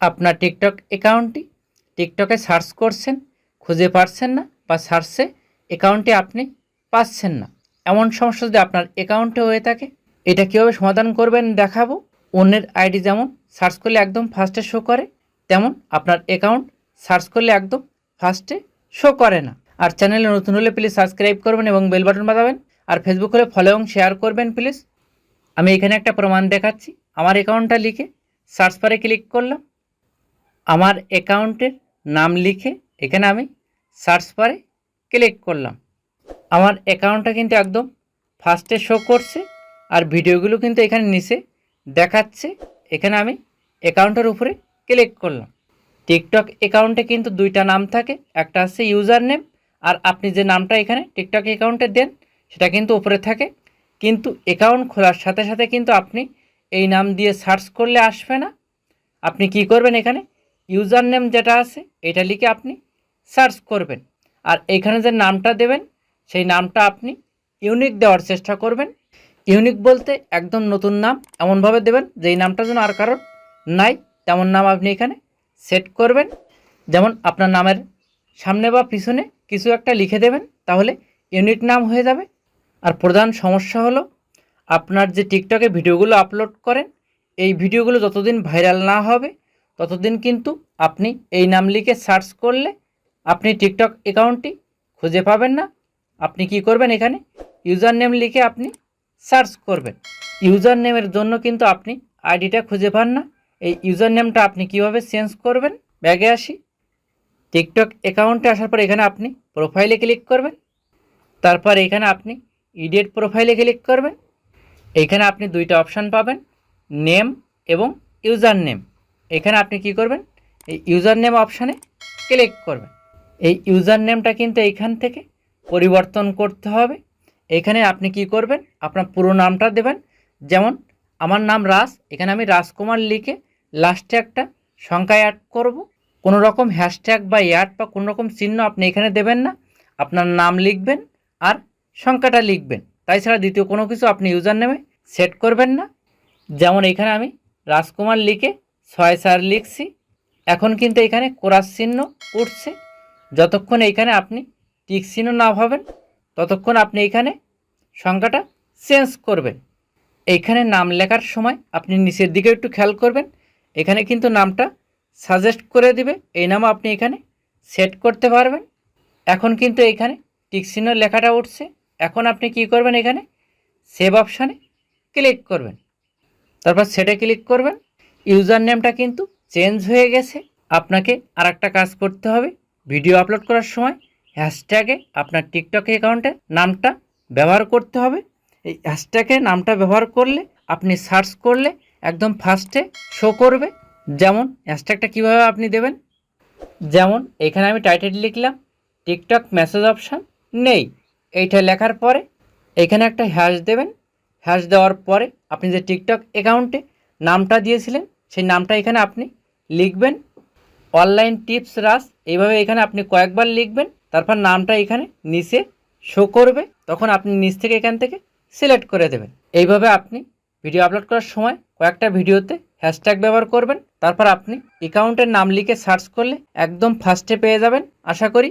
আপনার টিকটক অ্যাকাউন্টটি, টিকটকে সার্চ করছেন, খুঁজে পারছেন না বা সার্চে অ্যাকাউন্টটি আপনি পাচ্ছেন না। এমন সমস্যা যদি আপনার অ্যাকাউন্টে হয়ে থাকে, এটা কীভাবে সমাধান করবেন দেখাবো। অন্যের আইডি যেমন সার্চ করলে একদম ফার্স্টে শো করে, তেমন আপনার অ্যাকাউন্ট সার্চ করলে একদম ফার্স্টে শো করে না। আর চ্যানেলে নতুন হলে প্লিজ সাবস্ক্রাইব করবেন এবং বেল বাটন বাজাবেন। আর ফেসবুক হলে ফলো এবং শেয়ার করবেন প্লিজ। আমি এখানে একটা প্রমাণ দেখাচ্ছি। আমার অ্যাকাউন্টটা লিখে সার্চ বারে ক্লিক করলাম। আমার অ্যাকাউন্টের নাম লিখে এখানে আমি সার্চ বারে ক্লিক করলাম। আমার অ্যাকাউন্টটা কিন্তু একদম ফার্স্টে শো করছে আর ভিডিওগুলো কিন্তু এখানে নিচে দেখাচ্ছে। এখানে আমি অ্যাকাউন্টের উপরে ক্লিক করলাম। টিকটক অ্যাকাউন্টে কিন্তু দুইটা নাম থাকে, একটা আছে ইউজার নেম আর আপনি যে নামটা এখানে টিকটক অ্যাকাউন্টে দেন সেটা কিন্তু উপরে থাকে। কিন্তু অ্যাকাউন্ট খোলার সাথে সাথে কিন্তু আপনি এই নাম দিয়ে সার্চ করলে আসবে না। আপনি কি করবেন এখানে ইউজার নেম যেটা আছে, এটা লিখে আপনি সার্চ করবেন। আর এখানে যে নামটা দেবেন, সেই নামটা আপনি ইউনিক দেওয়ার চেষ্টা করবেন। ইউনিক বলতে একদম নতুন নাম, এমনভাবে দেবেন যেই নামটা যেন আর কারোর নাই, তেমন নাম আপনি এখানে সেট করবেন। যেমন আপনার নামের সামনে বা পিছনে কিছু একটা লিখে দেবেন, তাহলে ইউনিক নাম হয়ে যাবে। আর প্রধান সমস্যা হলো, আপনার যে টিকটকে ভিডিওগুলো আপলোড করেন, এই ভিডিওগুলো যতদিন ভাইরাল না হবে ততদিন কিন্তু আপনি এই নাম লিখে সার্চ করলে আপনি টিকটক অ্যাকাউন্টটি খুঁজে পাবেন না। আপনি কি করবেন এখানে? ইউজার নেম লিখে আপনি সার্চ করবেন। ইউজার নেমের জন্য কিন্তু আপনি আইডিটা খুঁজে পান না। এই ইউজার নেমটা আপনি কীভাবে চেঞ্জ করবেন? ব্যাগে আসি। টিকটক অ্যাকাউন্টে আসার পর এখানে আপনি প্রোফাইলে ক্লিক করবেন। তারপর এখানে আপনি ইডিয়েট প্রোফাইলে ক্লিক করবেন। এখানে আপনি দুইটা অপশান পাবেন, নেম এবং ইউজার নেম এখানে আপনি কি করবেন? এই ইউজার নেম অপশানে ক্লিক করবেন। এই ইউজার নেমটা কিন্তু এইখান থেকে পরিবর্তন করতে হবে। এখানে আপনি কি করবেন? আপনার পুরো নামটা দেবেন। যেমন, আমার নাম রাজ। এখানে আমি রাজকুমার লিখে লাস্টে একটা সংখ্যা অ্যাড করব। কোনো রকম হ্যাশট্যাগ বা অ্যাড বা কোনো রকম চিহ্ন আপনি এখানে দেবেন না। আপনার নাম লিখবেন আর সংখ্যাটা লিখবেন। তাই ছাড়া দ্বিতীয় কোনো কিছু আপনি ইউজার নেমে সেট করবেন না। যেমন, এখানে আমি রাজকুমার লিখে ছয় চার লিখছি। এখন কিন্তু এখানে কোরাস চিহ্ন উঠছে। যতক্ষণ এইখানে আপনি টিক চিহ্ন না ভাবেন, ততক্ষণ আপনি এখানে সংখ্যাটা চেঞ্জ করবেন। এইখানে নাম লেখার সময় আপনি নিচের দিকে একটু খেয়াল করবেন। এখানে কিন্তু নামটা সাজেস্ট করে দিবে। এই নামও আপনি এখানে সেট করতে পারবেন। এখন কিন্তু এইখানে টিক চিহ্ন লেখাটা উঠছে। এখন আপনি কি করবেন এখানে সেভ অপশানে ক্লিক করবেন। তারপর সেটে ক্লিক করবেন। ইউজার নেমটা কিন্তু চেঞ্জ হয়ে গেছে। আপনাকে আর একটা কাজ করতে হবে। ভিডিও আপলোড করার সময় হ্যাশট্যাগে আপনার টিকটক অ্যাকাউন্টের নামটা ব্যবহার করতে হবে। এই হ্যাশট্যাগে নামটা ব্যবহার করলে আপনি সার্চ করলে একদম ফার্স্টে শো করবে। যেমন হ্যাশট্যাগটা কীভাবে আপনি দেবেন? যেমন এখানে আমি টাইটেল লিখলাম, টিকটক মেসেজ অপশান নেই। এইটা লেখার পরে এখানে একটা হ্যাশ দেবেন। হ্যাশ দেওয়ার পরে আপনি যে টিকটক অ্যাকাউন্টে নামটা দিয়েছিলেন সেই নামটা এখানে আপনি লিখবেন। অনলাইন টিপস রাস এইভাবে এখানে আপনি কয়েকবার লিখবেন, তারপর নামটা এখানে নিচে শো করবে, তখন আপনি নিচ থেকে এখান থেকে সিলেক্ট করে দেবেন। এইভাবে আপনি ভিডিও আপলোড করার সময় কয়েকটা ভিডিওতে হ্যাশট্যাগ ব্যবহার করবেন, তারপর আপনি অ্যাকাউন্টের নাম লিখে সার্চ করলে একদম ফার্স্টে পেয়ে যাবেন। আশা করি